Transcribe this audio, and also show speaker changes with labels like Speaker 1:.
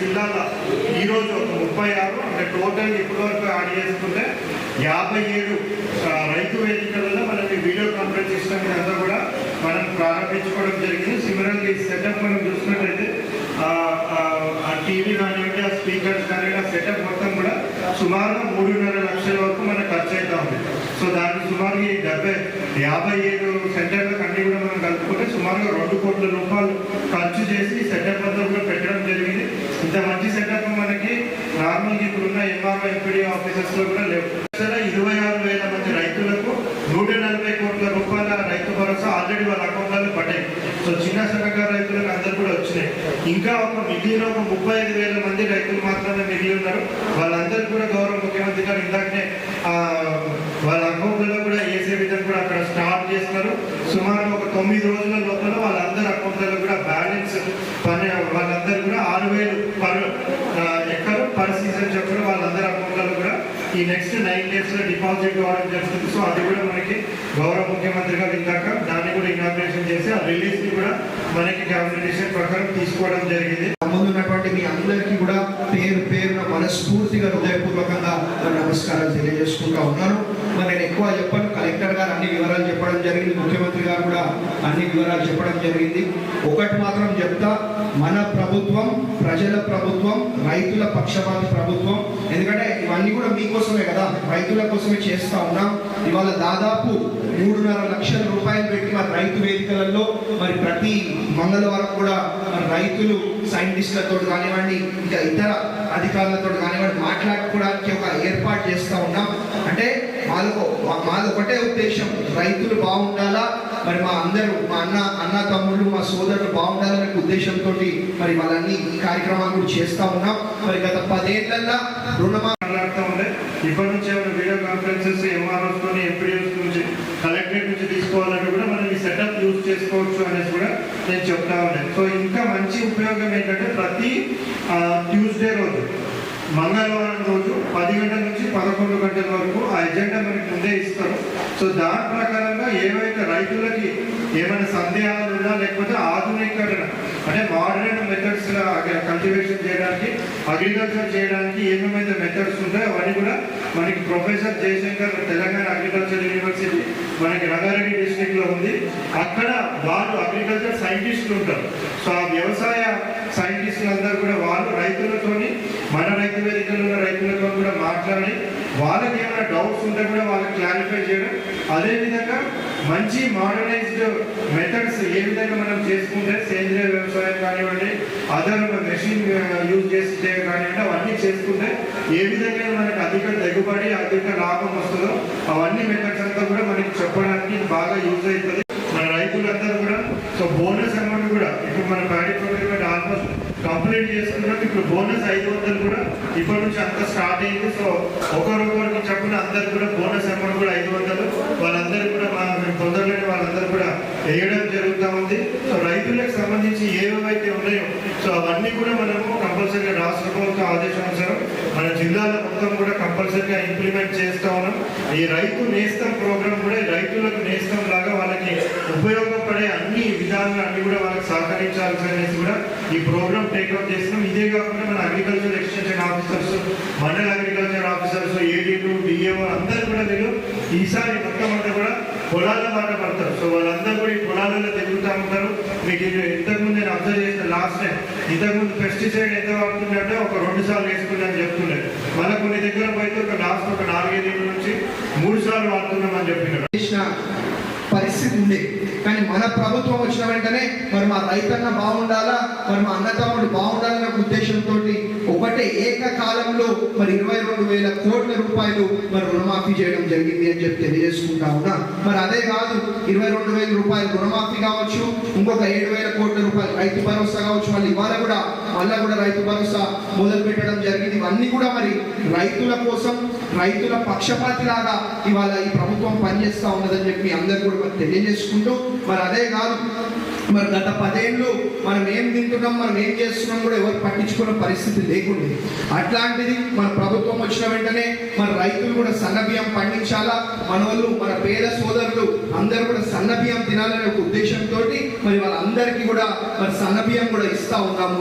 Speaker 1: జిల్లాలో ఈరోజు ఒక ముప్పై ఆరు అంటే టోటల్ ఇప్పటివరకు యాడ్ చేసుకుంటే యాభై ఏడు రైతు వేదికలలో మనం వీడియో కాన్ఫరెన్స్ సిస్టమ్ అంతా కూడా మనం ప్రారంభించుకోవడం జరిగింది. సిమిలర్ ఈ సెటప్ మనం చూసినట్లయితే ఆ, ఆ టీవీ కానివ్వండి ఆ స్పీకర్స్ కానివ్వండి ఆ సెటప్ మొత్తం కూడా సుమారుగా మూడున్నర లక్షల వరకు మనకు ఖర్చు అవుతా ఉంది. సో దానికి సుమారు ఈ డెబ్బై యాభై ఏడు సెంటర్లకు అన్ని కూడా మనం కలుపుకుంటే సుమారుగా రెండు కోట్ల రూపాయలు ఖర్చు చేసి ఈ సెటప్ అంతా కూడా పెట్టడం జరిగింది ఇంత మంచి సెటప్ మనకి నార్మల్గా ఇప్పుడున్న ఎంఆర్ఓ ఎంపీడీ ఆఫీసెస్లో కూడా లేవు. ఇరవై ఆరు వేల మంది రైతులకు నూట నలభై కోట్ల రూపాయల రైతు భరోసా ఆల్రెడీ వాళ్ళ అకౌంట్లలో పడ్డాయి. సో చిన్న సన్నకారు రైతులకు అందరు కూడా వచ్చినాయి. ఇంకా ఒక మిగిలిన ఒక ముప్పై ఐదు వేల మంది రైతులు మాత్రమే మిగిలి ఉన్నారు. వాళ్ళందరూ కూడా గౌరవ ముఖ్యమంత్రి గారు ఇందాకనే ఆ, వాళ్ళ అకౌంట్లలో కూడా వేసే విధంగా కూడా అక్కడ స్టార్ట్ చేస్తున్నారు సుమారు ఒక తొమ్మిది రోజుల లోపల వాళ్ళందరి అకౌంట్లలో కూడా బ్యాలెన్స్ పని వాళ్ళందరూ కూడా ఆరు వేలు పర్ ఆ, ఎక్కరు పర్ సీజన్ చొప్పున వాళ్ళందరి అకౌంట్లలో కూడా ఈ నెక్స్ట్ నైన్ డేస్లో డిపాజిట్ కావడం జరుగుతుంది. సో అది కూడా మనకి గౌరవ ముఖ్యమంత్రి గారు ఇందాక దాన్ని కూడా ఇనాగ్రేషన్ చేసి ఆ రిలీజ్ని కూడా మనకి క్యాబినెట్ ప్రకారం తీసుకోవడం జరిగింది.
Speaker 2: ముందున్నటువంటి మీ అందరికీ కూడా పేరు పేరున మనస్ఫూర్తిగా హృదయపూర్వకంగా నమస్కారాలు తెలియజేసుకుంటా ఉన్నాను. మరి నేను ఎక్కువ చెప్పాను. కలెక్టర్ గారు అన్ని వివరాలు చెప్పడం జరిగింది. ముఖ్యమంత్రి గారు కూడా అన్ని వివరాలు చెప్పడం జరిగింది. ఒకటి మాత్రం చెప్తా. మన ప్రభుత్వం ప్రజల ప్రభుత్వం రైతుల పక్షపాతి ప్రభుత్వం. ఎందుకంటే ఇవన్నీ కూడా మీకోసమే కదా. రైతుల కోసమే చేస్తా ఉన్నాం. ఇవాళ దాదాపు మూడున్నర లక్షల రూపాయలు పెట్టి మరి రైతు వేదికలలో మరి ప్రతి మంగళవారం కూడా మరి రైతులు సైంటిస్టులతో కానివ్వండి ఇంకా ఇతర అధికారులతో కానివ్వండి మాట్లాడుకోవడానికి ఒక ఏర్పాటు చేస్తూ ఉన్నాం. అంటే మాకు మాది ఒకటే ఉద్దేశం. రైతులు బాగుండాలా? మరి మా అందరూ మా అన్న అన్న తమ్ముళ్ళు మా సోదరులు బాగుండాలనే ఉద్దేశంతో మరి వాళ్ళన్ని ఈ కార్యక్రమాలు కూడా ఉన్నాం. మరి గత పదేళ్ళలో రుణమా
Speaker 1: ఇప్పటి నుంచి ఏమైనా వీడియో కాన్ఫరెన్సెస్ ఎంఆర్ఓస్ తోని ఎంపీఎస్ నుంచి కలెక్టరేట్ నుంచి తీసుకోవాలంటే కూడా మనం ఈ సెటప్ యూజ్ చేసుకోవచ్చు అనేసి కూడా నేను చెప్తా ఉన్నాను. సో ఇంకా మంచి ఉపయోగం ఏంటంటే ప్రతి ట్యూస్డే రోజు మంగళవారం రోజు పది గంటల నుంచి పదకొండు గంటల వరకు ఆ ఎజెండా మనకి ముందే ఇస్తారు. సో దాని ప్రకారంగా ఏవైతే రైతులకి ఏమైనా సందేహాలు ఉన్నా లేకపోతే ఆధునీకరణ అంటే మోడర్న్ మెథడ్స్ కల్టివేషన్ చేయడానికి అగ్రికల్చర్ చేయడానికి ఏమేమైతే మెథడ్స్ ఉంటాయో అవన్నీ కూడా మనకి professor Jayashankar Telangana agriculture university మనకి రంగారెడ్డి డిస్ట్రిక్ట్లో ఉంది. అక్కడ వాళ్ళు అగ్రికల్చర్ సైంటిస్టులు ఉంటారు. సో ఆ వ్యవసాయ సైంటిస్టులు అందరూ కూడా వాళ్ళు రైతులతోని మన రైతు వేదికలో ఉన్న రైతులతో కూడా మాట్లాడి వాళ్ళకి ఏమైనా డౌట్స్ ఉంటే కూడా వాళ్ళకి క్లారిఫై చేయడం. అదేవిధంగా మంచి మోడర్నైజ్డ్ మెథడ్స్ ఏ విధంగా మనం చేసుకుంటే సేంద్రియ వ్యవసాయం కానివ్వండి అదర్ మెషిన్ యూజ్ చేసి చేయడం కానివ్వండి అవన్నీ చేసుకుంటే ఏ విధంగా మనకి అధిక దిగుబడి అధిక లాభం వస్తుందో అవన్నీ మెథడ్స్ అంతా కూడా మనకి చెప్పడానికి బాగా యూజ్ అవుతుంది. మన రైతులందరూ కూడా సో బోనస్ అమౌంట్ కూడా ఇప్పుడు మన ప్యాడీ ప్రొక్యూర్మెంట్ ఆల్మోస్ట్ కంప్లీట్ చేసుకున్నాం ఇప్పుడు బోనస్ ఐదు వందలు ఇప్పటి నుంచి అంతా స్టార్ట్ అయింది. సో ఒకరొకరికి చెప్పిన అందరు కూడా బోనస్ అమౌంట్ కూడా ఐదు వందలు. వాళ్ళందరూ కూడా మా మేము పొందలేని వాళ్ళందరూ కూడా వేయడం జరుగుతూ ఉంది. సో రైతులకు సంబంధించి ఏవేవైతే ఉన్నాయో సో అవన్నీ కూడా మనము కంపల్సరీగా రాష్ట్ర ఆదేశం ఆదేశానుసారం మన జిల్లాలో మొత్తం కూడా కంపల్సరీగా ఇంప్లిమెంట్ చేస్తా ఉన్నాం. ఈ రైతు నేస్తం ప్రోగ్రామ్ కూడా రైతులకు నేస్తం లాగా వాళ్ళకి ఉపయోగపడే అన్ని విధాలుగా అన్ని కూడా వాళ్ళకి సహకరించాల్సి అనేసి కూడా ఈ ప్రోగ్రామ్ టేకప్ చేస్తున్నాం. ఇదే కాకుండా మన agriculture extension officers mandal agriculture officers ఏడీలు DAO అందరు కూడా మీరు ఈసారి మొత్తం అంతా కూడా పొలాల మాట పడతారు. సో వాళ్ళందరూ కూడా ఈ పొలాలలో తిరుగుతూ ఉంటారు. మీకు ఇది ఇంతకుముందు నేను అబ్జర్వ్ చేసిన లాస్ట్ టైం ఇంతకుముందు పెస్టిసైడ్ ఎంత వాడుతుందంటే ఒక రెండు సార్లు వేసుకున్నాను చెప్తున్నాను మళ్ళీ కొన్ని దగ్గర పోయితే ఒక లాస్ట్ ఒక నాలుగైదు నుంచి మూడు సార్లు వాడుతున్నామని చెప్పినారు.
Speaker 2: పరిస్థితి ఉంది కానీ మన ప్రభుత్వం వచ్చిన వెంటనే మరి మా రైతన్న బాగుండాలా? మరి మా అన్నతమ్ముడు బాగుండాలనే ఉద్దేశంతో ఒకటే ఏకకాలంలో మరి ఇరవై రెండు వేల కోట్ల రూపాయలు మరి రుణమాఫీ చేయడం జరిగింది అని చెప్పి తెలియజేసుకుంటా ఉన్నా. మరి అదే కాదు ఇరవై రెండు వేల రూపాయలు రుణమాఫీ కావచ్చు ఇంకొక ఏడు వేల కోట్ల రూపాయలు రైతు భరోసా కావచ్చు మళ్ళీ ఇవాళ కూడా వాళ్ళ కూడా రైతు భరోసా మొదలు పెట్టడం జరిగింది. ఇవన్నీ కూడా మరి రైతుల కోసం రైతుల పక్షపాతి లాగా ఇవాళ ఈ ప్రభుత్వం పనిచేస్తా ఉన్నదని చెప్పి అందరు కూడా మరి తెలియజేసుకుంటూ మరి అదే కాదు మరి గత పదేళ్ళు మనం ఏం తింటున్నాం మనం ఏం చేస్తున్నాం కూడా ఎవరు పట్టించుకున్న పరిస్థితి లేకుండే. అట్లాంటిది మన ప్రభుత్వం వచ్చిన వెంటనే మన రైతులు కూడా సన్న బియ్యం పండించాలా? మన వాళ్ళు మన పేద సోదరులు అందరూ కూడా సన్న బియ్యం తినాలనే ఒక ఉద్దేశంతో మరి వాళ్ళందరికీ కూడా మరి సన్న బియ్యం కూడా ఇస్తా ఉన్నాము